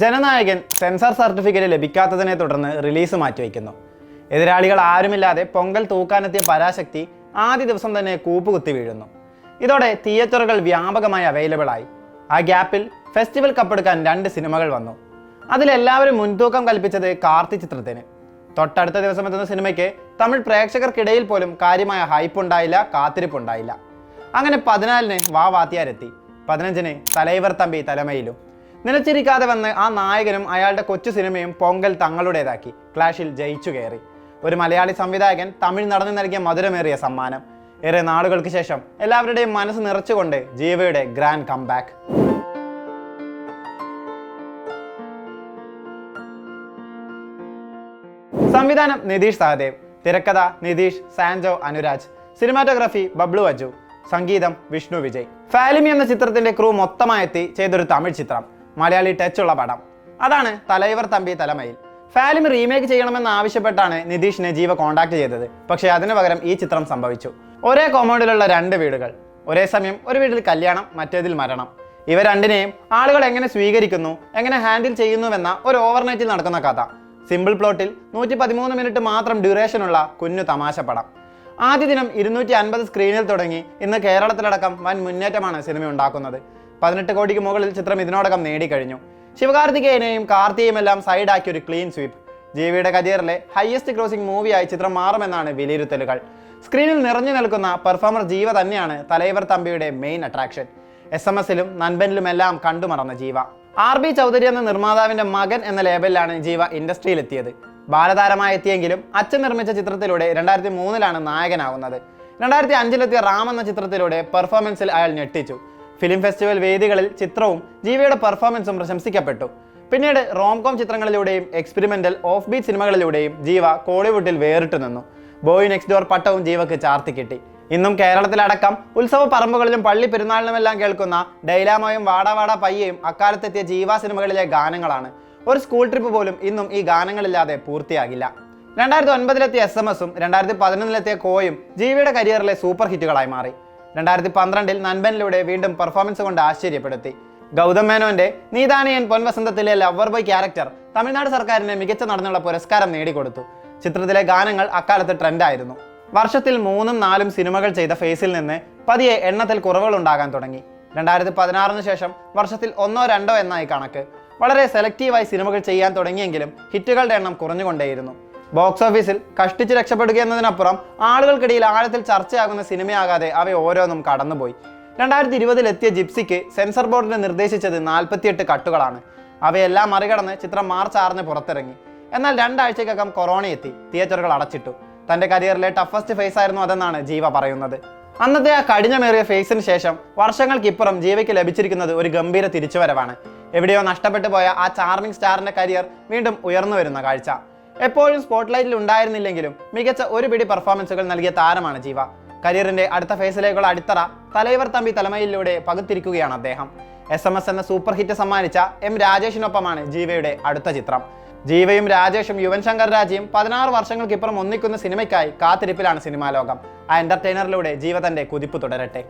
Jananayakan sensor certificate ലഭിക്കാത്തതിനെ തുടർന്ന് release മാറ്റിവെക്കുന്നു. എതിരാളികൾ ആരുമില്ലാതെ പൊങ്കൽ തൂക്കാനെത്തിയ പരാശക്തി ആദ്യ ദിവസം തന്നെ കൂപ്പുകുത്തി വീഴുന്നു. ഇതോടെ തിയേറ്ററുകൾ വ്യാപകമായി അവൈലബിൾ ആയി. ആ ഗ്യാപ്പിൽ ഫെസ്റ്റിവൽ കപ്പെടുക്കാൻ രണ്ട് സിനിമകൾ വന്നു. അതിലെല്ലാവരും മുൻതൂക്കം കൽപ്പിച്ചത് കാർത്തി ചിത്രത്തിന്. തൊട്ടടുത്ത ദിവസം എത്തുന്ന സിനിമയ്ക്ക് തമിഴ് പ്രേക്ഷകർക്കിടയിൽ പോലും കാര്യമായ ഹൈപ്പ് ഉണ്ടായില്ല കാത്തിരിപ്പുണ്ടായില്ല അങ്ങനെ പതിനാലിന് വാ വാത്തിയാരെത്തി. പതിനഞ്ചിന് തലൈവർ തമ്പി തലമയിലും. നിലച്ചിരിക്കാതെ വന്ന് ആ നായകനും അയാളുടെ കൊച്ചു സിനിമയും പൊങ്കൽ തങ്ങളുടേതാക്കി. ക്ലാഷിൽ ജയിച്ചു കയറി. ഒരു മലയാളി സംവിധായകൻ തമിഴ് നടന്നു നൽകിയ മധുരമേറിയ സമ്മാനം. ഏറെ നാളുകൾക്ക് ശേഷം എല്ലാവരുടെയും മനസ്സ് നിറച്ചുകൊണ്ട് ജീവയുടെ ഗ്രാൻഡ് കംബാക്ക്. സംവിധാനം നിതീഷ് സഹദേവ്. തിരക്കഥ നിതീഷ് സാൻജോ അനുരാജ്. സിനിമാറ്റോഗ്രാഫി ബബ്ലു അജു. സംഗീതം വിഷ്ണു വിജയ്. ഫാലിമി എന്ന ചിത്രത്തിന്റെ ക്രൂ മൊത്തമായെത്തി ചെയ്തൊരു തമിഴ് ചിത്രം. മലയാളി ടച്ച് ഉള്ള പടം. അതാണ് തലൈവർ തമ്പി തലമയിൽ. ഫാലിം റീമേക്ക് ചെയ്യണമെന്ന് ആവശ്യപ്പെട്ടാണ് നിതീഷിനെ ജീവ കോൺടാക്ട് ചെയ്തത്. പക്ഷേ അതിനു പകരം ഈ ചിത്രം സംഭവിച്ചു. ഒരേ കോമ്പൗണ്ടിലുള്ള രണ്ട് വീടുകൾ. ഒരേ സമയം ഒരു വീട്ടിൽ കല്യാണം മറ്റേതിൽ മരണം. ഇവ രണ്ടിനെയും ആളുകൾ എങ്ങനെ സ്വീകരിക്കുന്നു എങ്ങനെ ഹാൻഡിൽ ചെയ്യുന്നുവെന്ന ഒരു ഓവർനൈറ്റിൽ നടക്കുന്ന കഥ. സിമ്പിൾ പ്ലോട്ടിൽ നൂറ്റി പതിമൂന്ന് മിനിറ്റ് മാത്രം ഡ്യൂറേഷനുള്ള കുഞ്ഞു തമാശ പടം. ആദ്യ ദിനം ഇരുന്നൂറ്റി അൻപത് സ്ക്രീനിൽ തുടങ്ങി. ഇന്ന് കേരളത്തിലടക്കം വൻ മുന്നേറ്റമാണ് സിനിമ ഉണ്ടാക്കുന്നത്. പതിനെട്ട് കോടിക്ക് മുകളിൽ ചിത്രം ഇതിനോടകം നേടിക്കഴിഞ്ഞു. ശിവകാർത്തികേയനെയും എല്ലാം സൈഡാക്കി ഒരു ക്ലീൻ സ്വീപ്പ്. ജീവിയുടെ കരിയറിലെ ഹയസ്റ്റ് ക്രോസിംഗ് മൂവിയായി ചിത്രം മാറുമെന്നാണ് വിലയിരുത്തലുകൾ. സ്ക്രീനിൽ നിറഞ്ഞു നിൽക്കുന്ന പെർഫോമർ ജീവ തന്നെയാണ് തലൈവർ തമ്പിയുടെ മെയിൻ അട്രാക്ഷൻ എസ് എം എസിലും നൻബനിലുമെല്ലാം കണ്ടുമറന്ന ജീവ. ആർ ബി ചൗധരി എന്ന നിർമ്മാതാവിന്റെ മകൻ എന്ന ലേബലിലാണ് ജീവ ഇൻഡസ്ട്രിയിലെത്തിയത്. ബാലതാരമായി എത്തിയെങ്കിലും അച്ഛൻ നിർമ്മിച്ച ചിത്രത്തിലൂടെ രണ്ടായിരത്തി മൂന്നിലാണ് നായകനാകുന്നത് രണ്ടായിരത്തി അഞ്ചിലെത്തിയ റാം എന്ന ചിത്രത്തിലൂടെ പെർഫോമൻസിൽ അയാൾ ഞെട്ടിച്ചു. ഫിലിം ഫെസ്റ്റിവൽ വേദികളിൽ ചിത്രവും ജീവയുടെ പെർഫോമൻസും പ്രശംസിക്കപ്പെട്ടു. പിന്നീട് റോംകോം ചിത്രങ്ങളിലൂടെയും എക്സ്പെരിമെന്റൽ ഓഫ് ബീറ്റ് സിനിമകളിലൂടെയും ജീവ കോളിവുഡിൽ വേറിട്ട് നിന്നു. ബോയ് നെക്സ്റ്റ് ഡോർ പട്ടവും ജീവക്ക് ചാർത്തി കിട്ടി. ഇന്നും കേരളത്തിലടക്കം ഉത്സവ പറമ്പുകളിലും പള്ളി പെരുന്നാളിനുമെല്ലാം കേൾക്കുന്ന ഡൈലാമോയും വാടാ വാടാ പയ്യയും അക്കാലത്തെത്തിയ ജീവ സിനിമകളിലെ ഗാനങ്ങളാണ്. ഒരു സ്കൂൾ ട്രിപ്പ് പോലും ഇന്നും ഈ ഗാനങ്ങളില്ലാതെ പൂർത്തിയാകില്ല. രണ്ടായിരത്തി ഒൻപതിലെത്തിയ എസ് എം എസും രണ്ടായിരത്തി പതിനൊന്നിലെത്തിയ കോയും ജീവിയുടെ കരിയറിലെ സൂപ്പർ ഹിറ്റുകളായി മാറി. രണ്ടായിരത്തി പന്ത്രണ്ടിൽ നൻപനിലൂടെ വീണ്ടും പെർഫോമൻസ് കൊണ്ട് ആശ്ചര്യപ്പെടുത്തി. ഗൗതം മേനോന്റെ നീതാനിയൻ പൊൻവസന്തത്തിലെ ലവർ ബോയ് ക്യാരക്ടർ തമിഴ്നാട് സർക്കാരിന് മികച്ച നടനുള്ള പുരസ്കാരം നേടിക്കൊടുത്തു. ചിത്രത്തിലെ ഗാനങ്ങൾ അക്കാലത്ത് ട്രെൻഡായിരുന്നു. വർഷത്തിൽ മൂന്നും നാലും സിനിമകൾ ചെയ്ത ഫേസിൽ നിന്ന് പതിയെ എണ്ണത്തിൽ കുറവുകൾ ഉണ്ടാകാൻ തുടങ്ങി. രണ്ടായിരത്തി പതിനാറിന് ശേഷം വർഷത്തിൽ ഒന്നോ രണ്ടോ എന്നായി കണക്ക്. വളരെ സെലക്റ്റീവായി സിനിമകൾ ചെയ്യാൻ തുടങ്ങിയെങ്കിലും ഹിറ്റുകളുടെ എണ്ണം കുറഞ്ഞുകൊണ്ടേയിരുന്നു. ബോക്സ് ഓഫീസിൽ കഷ്ടിച്ച് രക്ഷപ്പെടുക എന്നതിനപ്പുറം ആളുകൾക്കിടയിൽ ആഴത്തിൽ ചർച്ചയാകുന്ന സിനിമയാകാതെ അവ ഓരോന്നും കടന്നുപോയി. രണ്ടായിരത്തി ഇരുപതിൽ എത്തിയ ജിപ്സിക്ക് സെൻസർ ബോർഡിന് നിർദ്ദേശിച്ചത് നാൽപ്പത്തിയെട്ട് കട്ടുകളാണ്. അവയെല്ലാം മറികടന്ന് ചിത്രം മാർച്ച് ആറിന് പുറത്തിറങ്ങി. എന്നാൽ രണ്ടാഴ്ചക്കകം കൊറോണ എത്തി തിയേറ്ററുകൾ അടച്ചിട്ടു. തന്റെ കരിയറിലെ ടഫസ്റ്റ് ഫേസ് ആയിരുന്നു അതെന്നാണ് ജീവ പറയുന്നത്. അന്നത്തെ ആ കഠിനമേറിയ ഫേസിന് ശേഷം വർഷങ്ങൾക്കിപ്പുറം ജീവയ്ക്ക് ലഭിച്ചിരിക്കുന്നത് ഒരു ഗംഭീര തിരിച്ചുവരവാണ്. എവിടെയോ നഷ്ടപ്പെട്ടു പോയ ആ ചാർമിംഗ് സ്റ്റാറിന്റെ കരിയർ വീണ്ടും ഉയർന്നു വരുന്ന കാഴ്ച. എപ്പോഴും സ്പോട്ട്ലൈറ്റിൽ ഉണ്ടായിരുന്നില്ലെങ്കിലും മികച്ച ഒരു പിടി പെർഫോമൻസുകൾ നൽകിയ താരമാണ് ജീവ. കരിയറിന്റെ അടുത്ത ഫേസിലേക്കുള്ള അടിത്തറ തലൈവർ തമ്പി തലമയിലൂടെ പകുത്തിരിക്കുകയാണ് അദ്ദേഹം. എസ് എം എസ് എന്ന സൂപ്പർ ഹിറ്റ് സമ്മാനിച്ച എം രാജേഷിനൊപ്പമാണ് ജീവയുടെ അടുത്ത ചിത്രം. ജീവയും രാജേഷും യുവൻ ശങ്കർ രാജയും പതിനാറ് വർഷങ്ങൾക്കിപ്പുറം ഒന്നിക്കുന്ന സിനിമയ്ക്കായി കാത്തിരിപ്പിലാണ് സിനിമാ ലോകം. ആ എന്റർടൈനറിലൂടെ ജീവ തന്റെ കുതിപ്പ് തുടരട്ടെ.